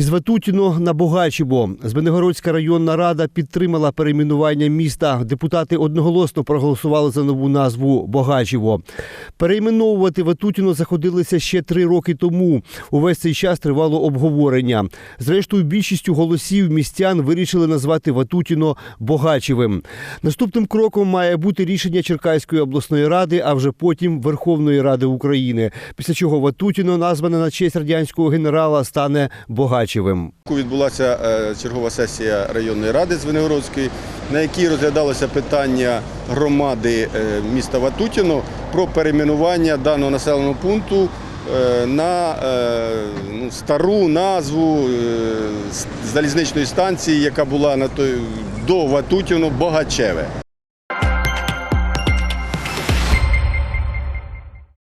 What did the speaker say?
Із Ватутіно на Богачіво Звенигородська районна рада підтримала перейменування міста. Депутати одноголосно проголосували за нову назву Богачіво. Перейменовувати Ватутіно заходилися ще три роки тому. Увесь цей час тривало обговорення. Зрештою, більшістю голосів містян вирішили назвати Ватутіно Богачевим. Наступним кроком має бути рішення Черкаської обласної ради, а вже потім Верховної Ради України. Після чого Ватутіно, назване на честь радянського генерала, стане Богачевим. Відбулася е, чергова сесія районної ради Звенигородської, на якій розглядалося питання громади е, міста Ватутіно про перейменування даного населеного пункту е, на ну, стару назву залізничної станції, яка була на той до Ватутіно Богачеве.